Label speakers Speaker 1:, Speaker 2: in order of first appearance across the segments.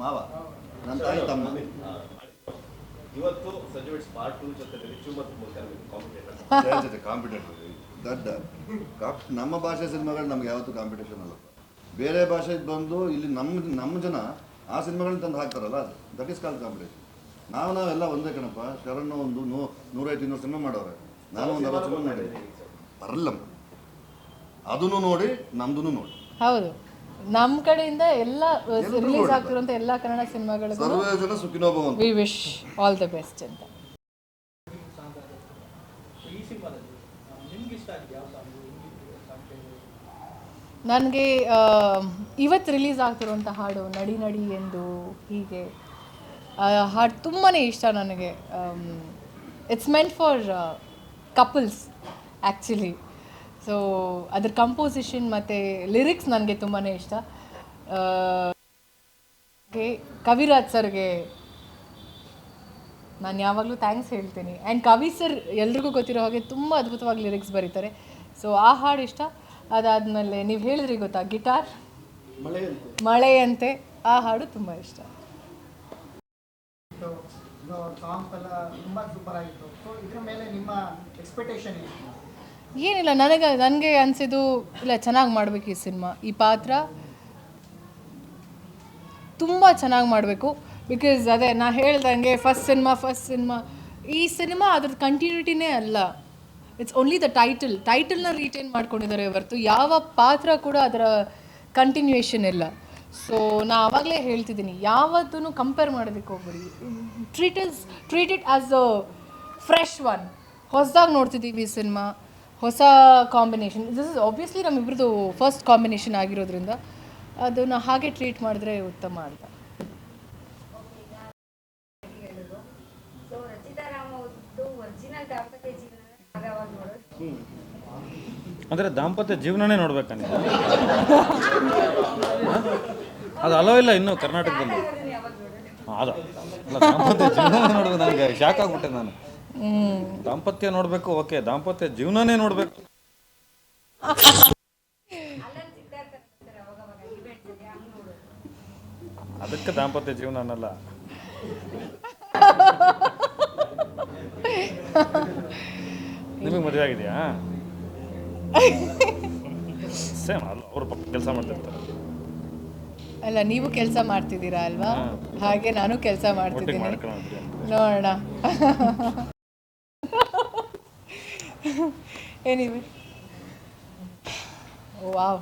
Speaker 1: ಮಾವ ನನ್ನ ತಾಯಿ ತಮ್ಮ.
Speaker 2: ಇವತ್ತು ಸಂಜೆ ಪಾರ್ಟ್ ಟೂ ಜೊತೆ ಜೊತೆ ಕಾಂಪಿಟೇಟರ್
Speaker 1: ದಡ್ಡ. ಕಾಪ್ ನಮ್ಮ ಭಾಷೆ ಸಿನಿಮಾಗಳು ನಮ್ಗೆ ಯಾವತ್ತೂ ಕಾಂಪಿಟೇಷನ್ ಅಲ್ಲ. ಬೇರೆ ಭಾಷೆ ಬಂದು ಇಲ್ಲಿ ನಮ್ಮ ನಮ್ಮ ಜನ ಆ ಸಿನಿಮಾಗಳನ್ನ ತಂದು ಹಾಕ್ತಾರಲ್ಲ ಅದು. ದಟ್ ಇಸ್ ಕಾಲ್ ಕಾಂಪಿಟೇಷನ್ ನಾವು ನಾವೆಲ್ಲ ಒಂದೇ ಕಣಪ್ಪ. ಶರಣ್ ಒಂದು ನೂ ನೂರೈದು ಇನ್ನೂರು ಸಿನಿಮಾ ಮಾಡೋರೆ. ನಾನು ಒಂದು ಅರವತ್ತು ಸಿನಿಮಾ ಮಾಡಿದ್ದೀನಿ ಬರಲ್ಲಮ್ಮ ಅದನ್ನು ನೋಡಿ ನಮ್ದು ನೋಡಿ.
Speaker 3: ಹೌದು. ನಮ್ಮ ಕಡೆಯಿಂದ ಎಲ್ಲ ರಿಲೀಸ್ ಆಗ್ತಿರುವಂತ ಎಲ್ಲ ಕನ್ನಡ ಸಿನಿಮಾಗಳಿಗೂ
Speaker 1: ಸರ್ವೇ ಜನ ಸುಖಿನೋ ಭವಂತು
Speaker 3: we wish all the best ಅಂತ. ನನಗೆ ಇವತ್ತು ರಿಲೀಸ್ ಆಗ್ತಿರುವಂಥ ಹಾಡು ನಡಿ ನಡಿ ಎಂದು ಹೀಗೆ ಆ ಹಾಡು ತುಂಬಾ ಇಷ್ಟ ನನಗೆ. It's meant for couples actually so ಅದ್ರ ಕಂಪೋಸಿಷನ್ ಮತ್ತು ಲಿರಿಕ್ಸ್ ನನಗೆ ತುಂಬಾ ಇಷ್ಟ. ಕವಿರಾಜ್ ಸರ್ಗೆ ನಾನು ಯಾವಾಗಲೂ ಥ್ಯಾಂಕ್ಸ್ ಹೇಳ್ತೀನಿ. ಆ್ಯಂಡ್ ಕವಿ ಸರ್ ಎಲ್ರಿಗೂ ಗೊತ್ತಿರೋ ಹಾಗೆ ತುಂಬ ಅದ್ಭುತವಾಗಿ ಲಿರಿಕ್ಸ್ ಬರೀತಾರೆ. ಸೊ ಆ ಹಾಡು ಇಷ್ಟ. ಅದಾದಮೇಲೆ ನೀವು ಹೇಳಿದ್ರಿ ಗೊತ್ತಾ ಗಿಟಾರ್ ಮಳೆಯಂತೆ. ಆ ಹಾಡು ತುಂಬ ಇಷ್ಟ.
Speaker 4: ಸಾಂಗ್ಸ್ ಎಲ್ಲ ತುಂಬ ಸೂಪರ್ ಆಗಿತ್ತು. ಸೊ ಇದ್ರ ಮೇಲೆ ನಿಮ್ಮ ಎಕ್ಸ್ಪೆಕ್ಟೇಷನ್ ಏನು?
Speaker 3: ಏನಿಲ್ಲ, ನನಗೆ ನನಗೆ ಅನಿಸಿದ್ದು, ಇಲ್ಲ, ಚೆನ್ನಾಗಿ ಮಾಡಬೇಕು ಈ ಸಿನಿಮಾ. ಈ ಪಾತ್ರ ತುಂಬ ಚೆನ್ನಾಗಿ ಮಾಡಬೇಕು. ಬಿಕಾಸ್ ಅದೇ, ನಾ ಹೇಳ್ದಂಗೆ ಫಸ್ಟ್ ಸಿನಿಮಾ ಫಸ್ಟ್ ಸಿನಿಮಾ. ಈ ಸಿನಿಮಾ ಅದ್ರದ್ದು ಕಂಟಿನ್ಯೂಟಿನೇ ಅಲ್ಲ. ಇಟ್ಸ್ ಓನ್ಲಿ ದ ಟೈಟಲ್ ಟೈಟಲ್ನ ರೀಟೈನ್ ಮಾಡ್ಕೊಂಡಿದ್ದಾರೆ ಹೊರತು ಯಾವ ಪಾತ್ರ ಕೂಡ ಅದರ ಕಂಟಿನ್ಯೂಯೇಷನ್ ಇಲ್ಲ. ಸೊ ನಾ ಆವಾಗಲೇ ಹೇಳ್ತಿದ್ದೀನಿ ಯಾವತ್ತೂ ಕಂಪೇರ್ ಮಾಡೋದಕ್ಕೆ ಹೋಗ್ಬೇಡಿ. Treat is treat it as a fresh one ಹೊಸದಾಗಿ ನೋಡ್ತಿದ್ದೀವಿ ಈ ಸಿನಿಮಾ. ಹೊಸ ಕಾಂಬಿನೇಷನ್ ದಿಸ್ ಇಸ್ ಆಬ್ವಿಯಸ್ಲಿ ನಮ್ಮಿಬ್ರದ್ದು ಫಸ್ಟ್ ಕಾಂಬಿನೇಷನ್ ಆಗಿರೋದ್ರಿಂದ ಅದನ್ನು ಹಾಗೆ ಟ್ರೀಟ್ ಮಾಡಿದ್ರೆ ಉತ್ತಮ ಅಂತ.
Speaker 5: ಅಂದರೆ ದಾಂಪತ್ಯ ಜೀವನನೇ ನೋಡ್ಬೇಕಾ ನೀವು. ಅದು ಅಲೋ ಇಲ್ಲ ಇನ್ನು ಕರ್ನಾಟಕದಲ್ಲಿ. ಅದು. ದಾಂಪತ್ಯ ಜೀವನ ನೋಡ್ಬೇಕು. ನನಗೆ ಶಾಕ್ ಆಗ್ಬಿಟ್ಟೆ ನಾನು. ದಾಂಪತ್ಯ ನೋಡಬೇಕು ಓಕೆ. ದಾಂಪತ್ಯ ಜೀವನನೇ ನೋಡಬೇಕು. ಅದಕ್ಕೆ ದಾಂಪತ್ಯ ಜೀವನ ಅನ್ನಲ್ಲ. ನಿಮಗೆ ಮದುವೆ ಆಗಿದೆಯಾ? ಸೇಮ್ ಅಲ್ಲ ಅವ್ರ ಪಕ್ಕ ಕೆಲಸ ಮಾಡ್ತಿರ್ತಾರೆ.
Speaker 3: ಅಲ್ಲ ನೀವು ಕೆಲಸ ಮಾಡ್ತಿದ್ದೀರಾ ಅಲ್ವಾ? ಹಾಗೆ ನಾನು ಕೆಲಸ ಮಾಡ್ತಿದ್ದೀನಿ. ನೋಡೋಣ. ಏನಿವೆ ವಾವ್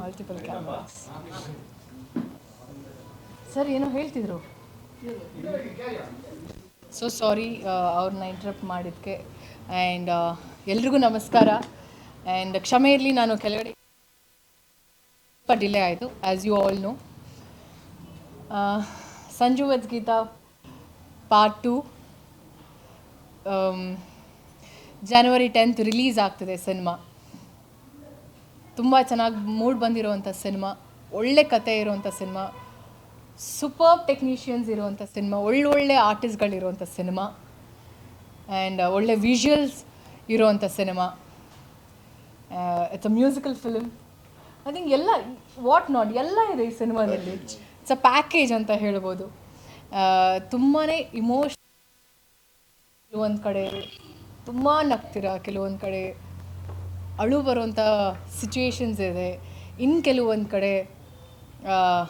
Speaker 3: ಮಲ್ಟಿಪಲ್ ಕ್ಯಾಮ್ರಾಸ್ ಸರ್ ಏನೋ ಹೇಳ್ತಿದ್ರು? ಸೊ ಸಾರಿ ಅವ್ರನ್ನ ಇಂಟ್ರಪ್ಟ್ ಮಾಡಿದ್ದಕ್ಕೆ ಆ್ಯಂಡ್ ಎಲ್ರಿಗೂ ನಮಸ್ಕಾರ. ಆ್ಯಂಡ್ ಕ್ಷಮೆ ಇರಲಿ, ನಾನು ಕೆಲವೆಡೆ ಸ್ವಲ್ಪ ಡಿಲೇ ಆಯಿತು as you all know Sanju Geetha part two January tenth release ಆಗ್ತದೆ ಸಿನಿಮಾ ತುಂಬ ಚೆನ್ನಾಗಿ ಮೂಡ್ ಬಂದಿರುವಂಥ ಸಿನಿಮಾ ಒಳ್ಳೆ ಕತೆ ಇರುವಂಥ ಸಿನಿಮಾ ಸೂಪರ್ ಟೆಕ್ನಿಷಿಯನ್ಸ್ ಇರುವಂಥ ಸಿನಿಮಾ ಒಳ್ಳೊಳ್ಳೆ ಆರ್ಟಿಸ್ಟ್ಗಳಿರುವಂಥ ಸಿನಿಮಾ ಆ್ಯಂಡ್ ಒಳ್ಳೆ ವಿಜುವಲ್ಸ್ ಇರುವಂಥ cinema it's a musical film I think ಎಲ್ಲ ವಾಟ್ ನಾಟ್ ಎಲ್ಲ ಇದೆ ಈ ಸಿನಿಮಾದಲ್ಲಿ ಇಟ್ಸ್ ಅ ಪ್ಯಾಕೇಜ್ ಅಂತ ಹೇಳ್ಬೋದು. ತುಂಬಾ ಇಮೋಷ್ ಒಂದು ಕಡೆ. ತುಂಬ ನಗ್ತೀರಾ? ಕೆಲವೊಂದು ಕಡೆ ಅಳು ಬರುವಂಥ ಸಿಚುವೇಶನ್ಸ್ ಇದೆ. ಇನ್ನು ಕೆಲವೊಂದು ಕಡೆ ಆ,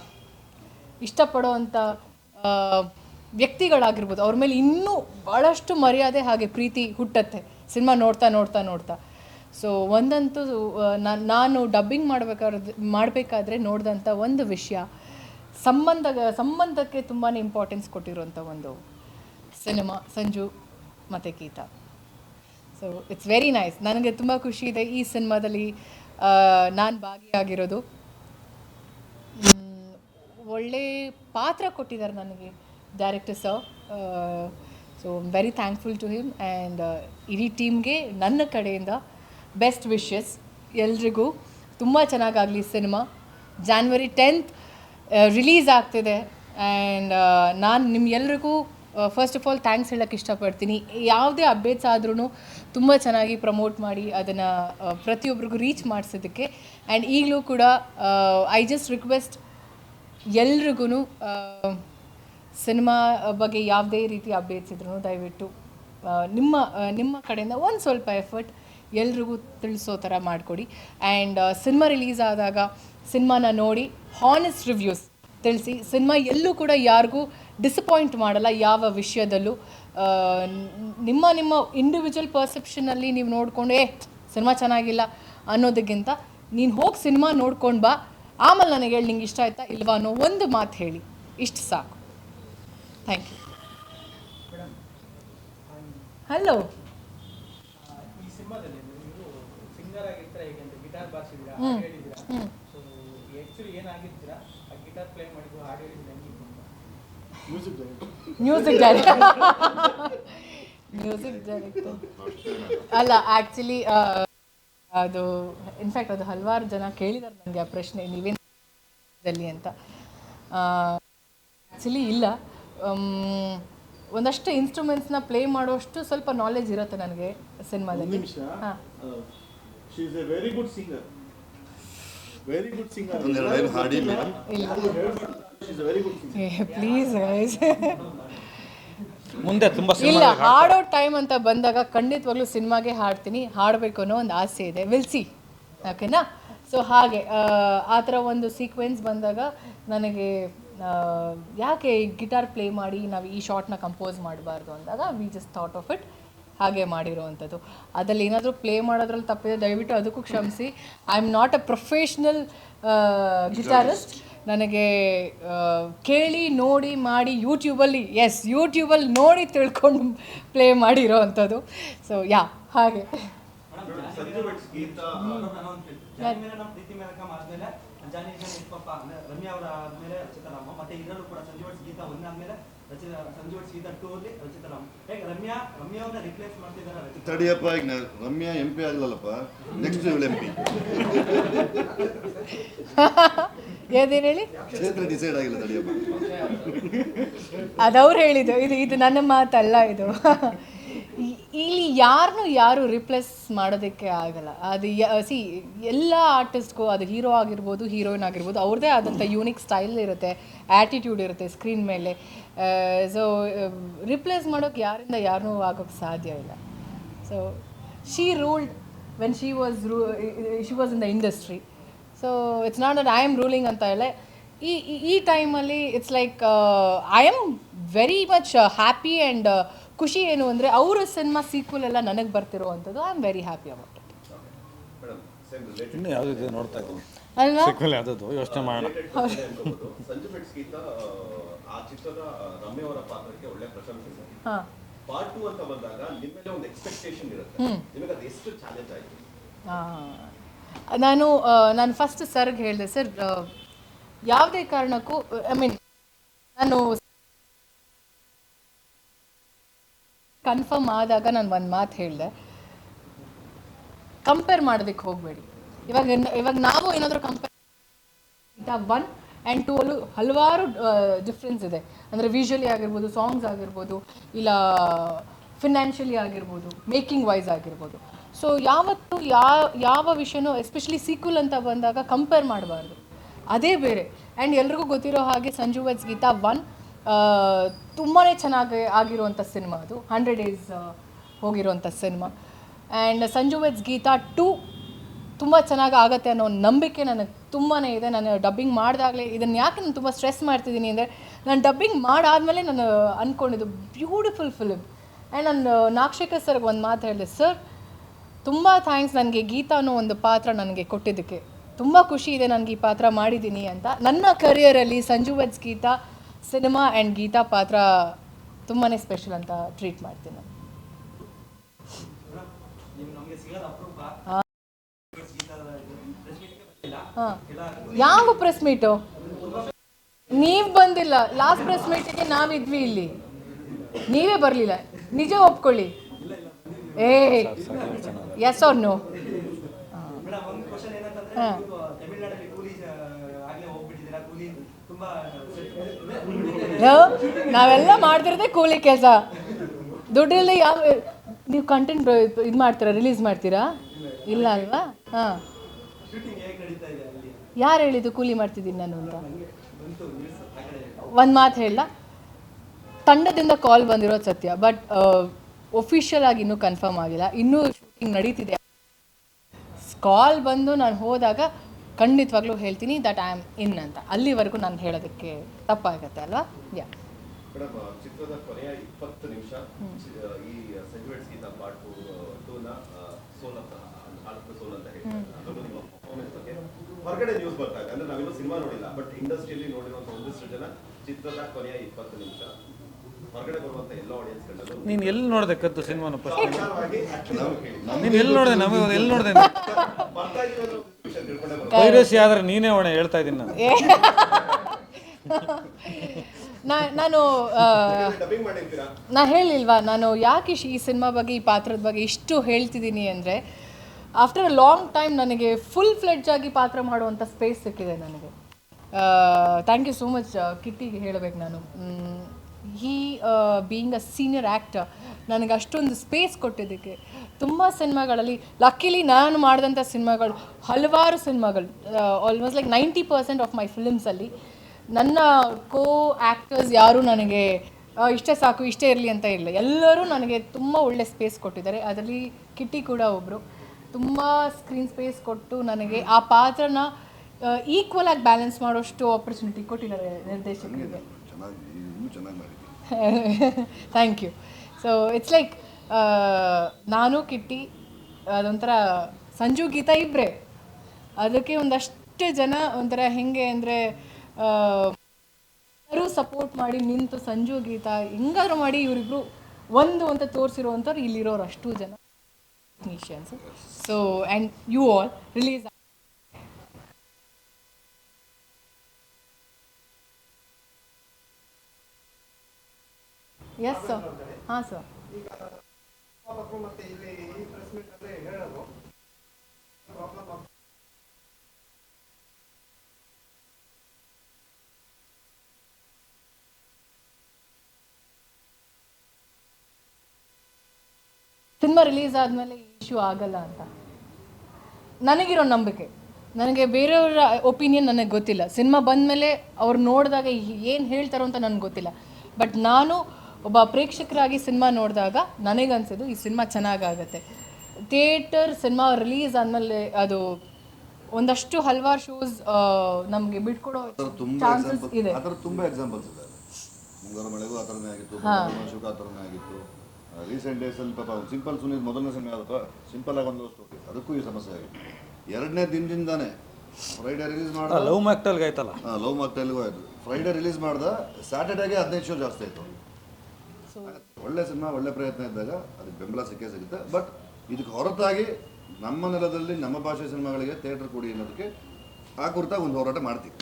Speaker 3: ಇಷ್ಟಪಡೋವಂಥ ಆ, ವ್ಯಕ್ತಿಗಳಾಗಿರ್ಬೋದು. ಅವ್ರ ಮೇಲೆ ಇನ್ನೂ ಭಾಳಷ್ಟು ಮರ್ಯಾದೆ ಹಾಗೆ ಪ್ರೀತಿ ಹುಟ್ಟತ್ತೆ. ಸಿನಿಮಾ ನೋಡ್ತಾ ನೋಡ್ತಾ ನೋಡ್ತಾ. ಸೊ ಒಂದಂತೂ ನಾನು ಡಬ್ಬಿಂಗ್ ಮಾಡಬೇಕಾದ್ರೆ ಮಾಡಬೇಕಾದ್ರೆ ನೋಡಿದಂಥ ಒಂದು ವಿಷಯ ಸಂಬಂಧ ಸಂಬಂಧಕ್ಕೆ ತುಂಬಾ ಇಂಪಾರ್ಟೆನ್ಸ್ ಕೊಟ್ಟಿರುವಂಥ ಒಂದು ಸಿನಿಮಾ. ಸಂಜು ಮತ್ತು Geetha. So it's very nice ನನಗೆ ತುಂಬ ಖುಷಿ ಇದೆ ಈ ಸಿನಿಮಾದಲ್ಲಿ ನಾನು ಭಾಗಿಯಾಗಿರೋದು. ಒಳ್ಳೆ ಪಾತ್ರ ಕೊಟ್ಟಿದ್ದಾರೆ ನನಗೆ director sir so very thankful to him and ಇಡೀ ಟೀಮ್ಗೆ ನನ್ನ ಕಡೆಯಿಂದ ಬೆಸ್ಟ್ ವಿಶಸ್ ಎಲ್ರಿಗೂ. ತುಂಬ ಚೆನ್ನಾಗಾಗಲಿ ಸಿನಿಮಾ. ಜಾನ್ವರಿ ಟೆಂತ್ ರಿಲೀಸ್ ಆಗ್ತಿದೆ. ಆ್ಯಂಡ್ ನಾನು ನಿಮ್ಗೆಲ್ರಿಗೂ ಫಸ್ಟ್ ಆಫ್ ಆಲ್ ಥ್ಯಾಂಕ್ಸ್ ಹೇಳಕ್ಕೆ ಇಷ್ಟಪಡ್ತೀನಿ. ಯಾವುದೇ ಅಪ್ಡೇಟ್ಸ್ ಆದ್ರೂ ತುಂಬ ಚೆನ್ನಾಗಿ ಪ್ರಮೋಟ್ ಮಾಡಿ ಅದನ್ನು ಪ್ರತಿಯೊಬ್ಬರಿಗೂ ರೀಚ್ ಮಾಡಿಸೋದಕ್ಕೆ. ಆ್ಯಂಡ್ ಈಗಲೂ ಕೂಡ ಐ ಜಸ್ಟ್ ರಿಕ್ವೆಸ್ಟ್ ಎಲ್ರಿಗೂ ಸಿನಿಮಾ ಬಗ್ಗೆ ಯಾವುದೇ ರೀತಿ ಅಪ್ಡೇಟ್ಸ್ ಇದ್ರೂ ದಯವಿಟ್ಟು ನಿಮ್ಮ ನಿಮ್ಮ ಕಡೆಯಿಂದ ಒಂದು ಸ್ವಲ್ಪ ಎಫರ್ಟ್ ಎಲ್ರಿಗೂ ತಿಳಿಸೋ ಥರ ಮಾಡಿಕೊಡಿ. ಆ್ಯಂಡ್ ಸಿನಿಮಾ ರಿಲೀಸ್ ಆದಾಗ ಸಿನಿಮಾನ ನೋಡಿ ಹಾನೆಸ್ಟ್ ರಿವ್ಯೂಸ್ ತಿಳಿಸಿ ಸಿನಿಮಾ ಎಲ್ಲೂ ಕೂಡ ಯಾರಿಗೂ ಡಿಸಪಾಯಿಂಟ್ ಮಾಡಲ್ಲ ಯಾವ ವಿಷಯದಲ್ಲೂ. ನಿಮ್ಮ ನಿಮ್ಮ ಇಂಡಿವಿಜುವಲ್ ಪರ್ಸೆಪ್ಷನಲ್ಲಿ ನೀವು ನೋಡಿಕೊಂಡು ಏ ಸಿನಿಮಾ ಚೆನ್ನಾಗಿಲ್ಲ ಅನ್ನೋದಕ್ಕಿಂತ ನೀನು ಹೋಗಿ ಸಿನಿಮಾ ನೋಡ್ಕೊಂಡು ಬಾ. ಆಮೇಲೆ ನನಗೆ ಹೇಳಿ ನಿಂಗೆ ಇಷ್ಟ ಆಯ್ತಾ ಇಲ್ವಾ ಅನ್ನೋ ಒಂದು ಮಾತು ಹೇಳಿ. ಇಷ್ಟು ಸಾಕು. ಥ್ಯಾಂಕ್ ಯು ಹಲೋ
Speaker 6: ಹ್ಞೂ ಸಿನಿಮಾದಲ್ಲಿ ನೀವು director.
Speaker 3: Music director music director ಅಲ್ಲ ಆ್ಯಕ್ಚುಲಿ ಅದು ಇನ್ಫ್ಯಾಕ್ಟ್ ಅದು ಹಲವಾರು ಜನ ಕೇಳಿದ್ದಾರೆ ನನಗೆ ಆ ಪ್ರಶ್ನೆ ನೀವೇನು ಅಂತ. ಆ್ಯಕ್ಚುಲಿ ಇಲ್ಲ. ಒಂದಷ್ಟೇ ಇನ್ಸ್ಟ್ರೂಮೆಂಟ್ಸ್ನ ಪ್ಲೇ ಮಾಡುವಷ್ಟು ಸ್ವಲ್ಪ ನಾಲೆಜ್ ಇರುತ್ತೆ ನನಗೆ ಸಿನಿಮಾದಲ್ಲಿ. ಹಾಂ.
Speaker 7: Very good singer very good singer
Speaker 3: ಇಲ್ಲ.
Speaker 7: ಶಿ ಗೈಸ್
Speaker 3: ಪ್ಲೀಸ್
Speaker 5: ಮುಂದೆ ತುಂಬ
Speaker 3: ಇಲ್ಲ ಹಾಡೋ ಟೈಮ್ ಅಂತ ಬಂದಾಗ ಖಂಡಿತವಾಗ್ಲೂ ಸಿನಿಮಾಗೆ ಹಾಡ್ತೀನಿ. ಹಾಡಬೇಕು ಅನ್ನೋ ಒಂದು ಆಸೆ ಇದೆ. ವಿಲ್ಸಿ ಓಕೆನಾ ಸೊ ಹಾಗೆ ಆ, ಥರ ಒಂದು ಸೀಕ್ವೆನ್ಸ್ ಬಂದಾಗ ನನಗೆ ಯಾಕೆ ಗಿಟಾರ್ ಪ್ಲೇ ಮಾಡಿ ನಾವು ಈ ಶಾರ್ಟ್ನ ಕಂಪೋಸ್ ಮಾಡಬಾರ್ದು ಅಂದಾಗ we just thought of it ಹಾಗೆ ಮಾಡಿರುವಂಥದ್ದು. ಅದರಲ್ಲಿ ಏನಾದರೂ ಪ್ಲೇ ಮಾಡೋದ್ರಲ್ಲಿ ತಪ್ಪಿದೆ ದಯವಿಟ್ಟು ಅದಕ್ಕೂ ಕ್ಷಮಿಸಿ. I am not a professional guitarist ನನಗೆ ಕೇಳಿ ನೋಡಿ ಮಾಡಿ ಯೂಟ್ಯೂಬಲ್ಲಿ ಎಸ್ ಯೂಟ್ಯೂಬಲ್ಲಿ ನೋಡಿ ತಿಳ್ಕೊಂಡು ಪ್ಲೇ ಮಾಡಿರೋ ಅಂಥದ್ದು. ಸೊ ಯಾ ಹಾಗೆ.
Speaker 1: ತಡಿಯಪ್ಪ ಈಗ ರಮ್ಯಾ ಎಂ ಪಿ ಆಗ್ಲಲ್ಲಪ್ಪ. ನೆಕ್ಸ್ಟ್ ಎಂ ಪಿ
Speaker 3: ಏನೇನು ಹೇಳಿ?
Speaker 1: ಕ್ಷೇತ್ರ ಡಿಸೈಡ್ ಆಗಿಲ್ಲ ತಡಿಯಪ್ಪ
Speaker 3: ಅದವ್ರು ಹೇಳಿದ್ದು ಇದು ಇದು ನನ್ನ ಮಾತಲ್ಲ ಇದು. ಇಲ್ಲಿ ಯಾರನ್ನೂ ಯಾರು ರಿಪ್ಲೇಸ್ ಮಾಡೋದಕ್ಕೆ ಆಗಲ್ಲ. ಅದು ಸಿ ಎಲ್ಲ ಆರ್ಟಿಸ್ಟ್ಗೂ ಅದು ಹೀರೋ ಆಗಿರ್ಬೋದು ಹೀರೋಯಿನ್ ಆಗಿರ್ಬೋದು ಅವ್ರದ್ದೇ ಆದಂಥ ಯೂನಿಕ್ ಸ್ಟೈಲ್ ಇರುತ್ತೆ ಆ್ಯಟಿಟ್ಯೂಡ್ ಇರುತ್ತೆ ಸ್ಕ್ರೀನ್ ಮೇಲೆ. ಸೊ ರಿಪ್ಲೇಸ್ ಮಾಡೋಕ್ಕೆ ಯಾರಿಂದ ಯಾರನ್ನೂ ಆಗೋಕ್ಕೆ ಸಾಧ್ಯ ಇಲ್ಲ. So she ruled when she was ru she was in the industry so it's not that I am ruling ಅಂತ ಹೇಳಿ ಈ ಈ- ಟೈಮಲ್ಲಿ it's like I am very much happy and ಖುಷಿ ಏನು ಅಂದರೆ ಅವರ ಸಿನಿಮಾ ಸೀಕ್ವಲ್ ಎಲ್ಲ ನನಗೆ ಬರ್ತಿರುವಂಥದ್ದು I am very happy about
Speaker 5: ಇನ್ನೂ ನೋಡ್ತಾ ಇದ್ದೀನಿ.
Speaker 3: ಅಲ್ವಾ?
Speaker 5: ಸಿಕ್ವಲ್ ಯಾವುದದು? ಯೋಚನೆ ಮಾಡೋಣ.
Speaker 2: ಸಂಜು ಬೆಟ್ಸ್ ಗೀತ ಆ ಚಿತ್ರದ ರಮ್ಯ ಅವರ ಪಾತ್ರಕ್ಕೆ ಒಳ್ಳೆ ಪ್ರಶಂಸೆ ಸರ್
Speaker 3: ಹಾಂ.
Speaker 2: ಪಾರ್ಟ್ ಟು ಅಂತ ಬಂದಾಗ ನಿಮ್ಮ ಮೇಲೆ ಒಂದು ಎಕ್ಸ್ಪೆಕ್ಟೇಷನ್ ಇರುತ್ತೆ. ನಿಮಗೆ ಅದು ಎಷ್ಟು ಚಾಲೆಂಜ್ ಆಯ್ತು
Speaker 3: ನಾನು ನಾನು ಫಸ್ಟ್ ಸರ್ಗೆ ಹೇಳಿದೆ ಸರ್ ಯಾವುದೇ ಕಾರಣಕ್ಕೂ ಐ ಮೀನ್ ನಾನು ಕನ್ಫರ್ಮ್ ಆದಾಗ ನಾನು ಒಂದು ಮಾತು ಹೇಳಿದೆ. ಕಂಪೇರ್ ಮಾಡೋದಕ್ಕೆ ಹೋಗಬೇಡಿ. ಇವಾಗ ಇವಾಗ ನಾವು ಏನಾದರೂ ಕಂಪೇರ್ ಒನ್ ಆ್ಯಂಡ್ ಟೂ ಅಲ್ಲೂ ಹಲವಾರು ಡಿಫ್ರೆನ್ಸ್ ಇದೆ. ಅಂದರೆ ವಿಜುವಲಿ ಆಗಿರ್ಬೋದು ಸಾಂಗ್ಸ್ ಆಗಿರ್ಬೋದು, ಇಲ್ಲ ಫಿನಾನ್ಷಿಯಲಿ ಆಗಿರ್ಬೋದು ಮೇಕಿಂಗ್ ವೈಸ್ ಆಗಿರ್ಬೋದು. ಸೊ ಯಾವತ್ತು ಯಾವ ಯಾವ ವಿಷಯನೂ ಎಸ್ಪೆಷಲಿ ಸೀಕ್ವಲ್ ಅಂತ ಬಂದಾಗ ಕಂಪೇರ್ ಮಾಡಬಾರ್ದು. ಅದೇ ಬೇರೆ. ಆ್ಯಂಡ್ ಎಲ್ರಿಗೂ ಗೊತ್ತಿರೋ ಹಾಗೆ ಸಂಜು ವತ್ಸ್ ಗೀತಾ ಒನ್ ತುಂಬಾ ಚೆನ್ನಾಗಿ ಆಗಿರುವಂಥ ಸಿನಿಮಾ ಅದು. Hundred days ಹೋಗಿರುವಂಥ cinema and Sanju weds Geetha two ತುಂಬ ಚೆನ್ನಾಗಿ ಆಗುತ್ತೆ ಅನ್ನೋ ನಂಬಿಕೆ ನನಗೆ ತುಂಬಾ ಇದೆ. ನಾನು ಡಬ್ಬಿಂಗ್ ಮಾಡಿದಾಗಲೇ ಇದನ್ನು ಯಾಕೆ ನಾನು ತುಂಬ ಸ್ಟ್ರೆಸ್ ಮಾಡ್ತಿದ್ದೀನಿ ಅಂದರೆ, ನಾನು ಡಬ್ಬಿಂಗ್ ಮಾಡಾದಮೇಲೆ ನಾನು ಅಂದ್ಕೊಂಡಿದ್ದು ಬ್ಯೂಟಿಫುಲ್ ಫಿಲಿಮ್ ಆ್ಯಂಡ್ ನಾನು ನಾಗಶೇಖರ್ ಸರ್ಗೆ ಒಂದು ಮಾತು ಹೇಳಿದೆ ಸರ್ ತುಂಬ ಥ್ಯಾಂಕ್ಸ್ ನನಗೆ ಗೀತಾ ಅನ್ನೋ ಒಂದು ಪಾತ್ರ ನನಗೆ ಕೊಟ್ಟಿದ್ದಕ್ಕೆ. ತುಂಬ ಖುಷಿ ಇದೆ ನನಗೆ ಈ ಪಾತ್ರ ಮಾಡಿದ್ದೀನಿ ಅಂತ. ನನ್ನ ಕರಿಯರಲ್ಲಿ Sanju weds Geetha cinema and Geetha ಪಾತ್ರ ತುಂಬಾ ಸ್ಪೆಷಲ್ ಅಂತ ಟ್ರೀಟ್ ಮಾಡ್ತೀನಿ. ಯಾವ ಪ್ರೆಸ್ ಮೀಟು ನೀವ್ ಬಂದಿಲ್ಲ. ಲಾಸ್ಟ್ ಪ್ರೆಸ್ ಮೀಟಿಗೆ ನಾವಿದ್ವಿ ಇಲ್ಲಿ. ನೀವೇ ಬರಲಿಲ್ಲ. ನಿಜ ಒಪ್ಕೊಳ್ಳಿ. ಏ ಎಸ್ ಅವ್ರ ನೋ ಹಾ. ನಾವೆಲ್ಲ ಮಾಡ್ತಿರೋದೆ ಕೂಲಿ ಕೆಲಸ. ದುಡ್ಡಿಲ್ಲದೆ ಯಾವ ನೀವು ಕಂಟೆಂಟ್ ಇದು ಮಾಡ್ತೀರಾ ರಿಲೀಸ್ ಮಾಡ್ತೀರಾ? ಇಲ್ಲ ಅಲ್ವಾ? ಹಾಂ. ಯಾರು ಹೇಳಿದ್ದು ಕೂಲಿ ಮಾಡ್ತಿದ್ದೀನಿ ನಾನು ಅಂತ? ಒಂದು ಮಾತು ಹೇಳ ತಂಡದಿಂದ ಕಾಲ್ ಬಂದಿರೋದು ಸತ್ಯ ಬಟ್ ಒಫಿಷಿಯಲ್ ಆಗಿ ಇನ್ನೂ ಕನ್ಫರ್ಮ್ ಆಗಿಲ್ಲ. ಇನ್ನೂ ಶೂಟಿಂಗ್ ನಡೀತಿದೆ. ಕಾಲ್ ಬಂದು ನಾನು ಹೋದಾಗ ಖಂಡಿತವಾಗ್ಲೂ ಹೇಳ್ತೀನಿ ದಟ್ ಐ ಆಮ್ ಇನ್ ಅಂತ. ಅಲ್ಲಿವರೆಗೂ ನಾನು ಹೇಳೋದಕ್ಕೆ ತಪ್ಪಾಗುತ್ತೆ ಅಲ್ವಾ? ಯಾ
Speaker 2: ಮೇಡಮ್ ಚಿತ್ರದ ಕೊನೆಯ ಇಪ್ಪತ್ತು ನಿಮಿಷ ಈ ಗೀತ ಸೋಲ್ ಅಂತ ಹಾಡುತ್ತ ಸೋಲ್ ಅಂತ ಹೇಳ್ತಾರೆ. ನಿಮ್ಮ ಪರ್ಫಾರ್ಮೆನ್ಸ್ ಬಗ್ಗೆ. ಹೊರಗಡೆ ನ್ಯೂಸ್ ಬರ್ತಾ ಇದೆ. ಅಂದ್ರೆ ನಾವೆಲ್ಲೂ ಸಿನಿಮಾ ನೋಡಿಲ್ಲ ಬಟ್ ಇಂಡಸ್ಟ್ರಿಯಲ್ಲಿ ನೋಡಿರುವಂತ ಒಂದಿಷ್ಟು ಜನ ಚಿತ್ರದ ಕೊನೆಯ ಇಪ್ಪತ್ತು ನಿಮಿಷ.
Speaker 5: ನೀನು ಎಲ್ಲಿ ನೋಡಿದೆ ಕದ್ದು ಸಿನಿಮಾನ ಫಸ್ಟ್ ನೀನ್ ಎಲ್ಲಿ ನೋಡಿದೆ? ನಮಗೆ ಎಲ್ಲಿ ನೋಡಿದೆ ವೈರಸ್ ಆದ್ರೆ ನೀನೇ ಹೊಣೆ ಹೇಳ್ತಾ ಇದ್ದೀನಿ ನಾನು.
Speaker 3: ನಾ- ನಾನು ನಾ ಹೇಳಿಲ್ವಾ ನಾನು ಯಾಕೆ ಈ ಸಿನಿಮಾ ಬಗ್ಗೆ ಈ ಪಾತ್ರದ ಬಗ್ಗೆ ಇಷ್ಟು ಹೇಳ್ತಿದ್ದೀನಿ ಅಂದರೆ ಆಫ್ಟರ್ ಅ ಲಾಂಗ್ ಟೈಮ್ ನನಗೆ ಫುಲ್ ಫ್ಲೆಡ್ಜ್ ಆಗಿ ಪಾತ್ರ ಮಾಡುವಂಥ ಸ್ಪೇಸ್ ಸಿಕ್ಕಿದೆ ನನಗೆ. ಥ್ಯಾಂಕ್ ಯು ಸೋ ಮಚ್ ಕಿಟ್ಟಿಗೆ ಹೇಳಬೇಕು ನಾನು. He being a senior actor ನನಗೆ ಅಷ್ಟೊಂದು ಸ್ಪೇಸ್ ಕೊಟ್ಟಿದ್ದಕ್ಕೆ. ತುಂಬ ಸಿನಿಮಾಗಳಲ್ಲಿ ಲಕ್ಕಿಲಿ ನಾನು ಮಾಡಿದಂಥ ಸಿನಿಮಾಗಳು, ಹಲವಾರು ಸಿನಿಮಾಗಳು almost like ninety percent of my ಫಿಲ್ಮ್ಸಲ್ಲಿ ನನ್ನ ಕೋ ಆ್ಯಕ್ಟರ್ಸ್ ಯಾರೂ ನನಗೆ ಇಷ್ಟೇ ಸಾಕು, ಇಷ್ಟೇ ಇರಲಿ ಅಂತ ಇಲ್ಲ. ಎಲ್ಲರೂ ನನಗೆ ತುಂಬ ಒಳ್ಳೆ ಸ್ಪೇಸ್ ಕೊಟ್ಟಿದ್ದಾರೆ. ಅದರಲ್ಲಿ ಕಿಟ್ಟಿ ಕೂಡ ಒಬ್ಬರು ತುಂಬ ಸ್ಕ್ರೀನ್ ಸ್ಪೇಸ್ ಕೊಟ್ಟು ನನಗೆ ಆ ಪಾತ್ರನ ಈಕ್ವಲ್ ಆಗಿ ಬ್ಯಾಲೆನ್ಸ್ ಮಾಡೋಷ್ಟು ಆಪರ್ಚುನಿಟಿ ಕೊಟ್ಟಿದ್ದಾರೆ ನಿರ್ದೇಶಕರಿಗೆ. Thank you so it's like ನಾನು, ಕಿಟ್ಟಿ, ಅದೊಂಥರ ಸಂಜು, ಗೀತಾ ಇಬ್ಬರೇ ಅದಕ್ಕೆ ಒಂದಷ್ಟು ಜನ ಒಂಥರ ಹೆಂಗೆ ಅಂದರೆ ಎಲ್ಲರೂ ಸಪೋರ್ಟ್ ಮಾಡಿ ನಿಂತು ಸಂಜು, ಗೀತಾ ಹೆಂಗಾರು ಮಾಡಿ ಇವರಿಬ್ರು ಒಂದು ಅಂತ ತೋರಿಸಿರುವಂಥವ್ರು ಇಲ್ಲಿರೋರು ಅಷ್ಟು ಜನ. Technicians so and you all release yes sir ಹಾಂ ಸರ್ ಸಿನಿಮಾ ರಿಲೀಸ್ ಆದಮೇಲೆ ಇಶ್ಯೂ ಆಗಲ್ಲ ಅಂತ. ನನಗಿರೋ ನಂಬಿಕೆ. ನನಗೆ ಬೇರೆಯವರ ಒಪಿನಿಯನ್ ನನಗೆ ಗೊತ್ತಿಲ್ಲ. ಸಿನಿಮಾ ಬಂದಮೇಲೆ ಅವ್ರು ನೋಡಿದಾಗ ಏನು ಹೇಳ್ತಾರೋ ಅಂತ ನನಗೆ ಗೊತ್ತಿಲ್ಲ. ಬಟ್ ನಾನು ಒಬ್ಬ ಪ್ರೇಕ್ಷಕರಾಗಿ ಸಿನಿಮಾ ನೋಡಿದಾಗ ನನಗನ್ಸಿದ್ದು ಈ ಸಿನಿಮಾ ಚೆನ್ನಾಗಾಗತ್ತೆ. ಥಿಯೇಟರ್ ಸಿನಿಮಾ ರಿಲೀಸ್ ಆದಮೇಲೆ ಅದು ಒಂದಷ್ಟು ಹಲವಾರು ಶೋಸ್ ನಮಗೆ ಬಿಟ್ಕೊಡೋ ಚಾನ್ಸಸ್ ಇದೆ.
Speaker 1: ಆ ಥರ ತುಂಬ ಎಕ್ಸಾಂಪಲ್ಸ್ ಇದೆ. ಮುಂಗಾರು ಮಳೆಗೂ ಆ ಥರನೇ ಆಗಿತ್ತು ಆ ಥರನೇ ಆಗಿತ್ತು. ರೀಸೆಂಟ್ ಡೇಸಲ್ಲಿ ಪಾಪ ಸಿಂಪಲ್ ಸುನೀಲ್ ಮೊದಲನೇ ಸಿನಿಮಾ ಯಾವತ್ತೋ ಸಿಂಪಲ್ ಆಗಿ ಒಂದು ಸ್ಟೋರಿ ಅದಕ್ಕೂ ಈ ಸಮಸ್ಯೆ ಆಗಿತ್ತು. ಎರಡನೇ ದಿನದಿಂದಾನೇ ಫ್ರೈಡೇ ರಿಲೀಸ್ ಮಾಡ್ದ
Speaker 5: ಲವ್ ಮ್ಯಾಕ್ಟಲ್ಗೆ ಆಯ್ತಲ್ಲ?
Speaker 1: ಹಾಂ ಲವ್ ಮಾಕ್ಟೈಲ್ಗೂ ಆಯಿತು. ಫ್ರೈಡೇ ರಿಲೀಸ್ ಮಾಡ್ದ ಸ್ಯಾಟರ್ಡೇಗೆ ಹದಿನೈದು ಶೋ ಜಾಸ್ತಿ ಆಯಿತು. ಒಳ್ಳೆ ಸಿನಿಮಾ, ಒಳ್ಳೆ ಪ್ರಯತ್ನ ಇದ್ದಾಗ ಅದಕ್ಕೆ ಬೆಂಬಲ ಸಿಕ್ಕೇ ಸಿಗುತ್ತೆ. ಬಟ್ ಇದಕ್ಕೆ ಹೊರತಾಗಿ ನಮ್ಮ ನೆಲದಲ್ಲಿ, ನಮ್ಮ ಭಾಷೆ ಸಿನಿಮಾಗಳಿಗೆ ಥಿಯೇಟರ್ ಕೊಡಿ ಅನ್ನೋದಕ್ಕೆ ಆ ಕುರಿತಾಗಿ ಒಂದು ಹೋರಾಟ ಮಾಡ್ತೀವಿ.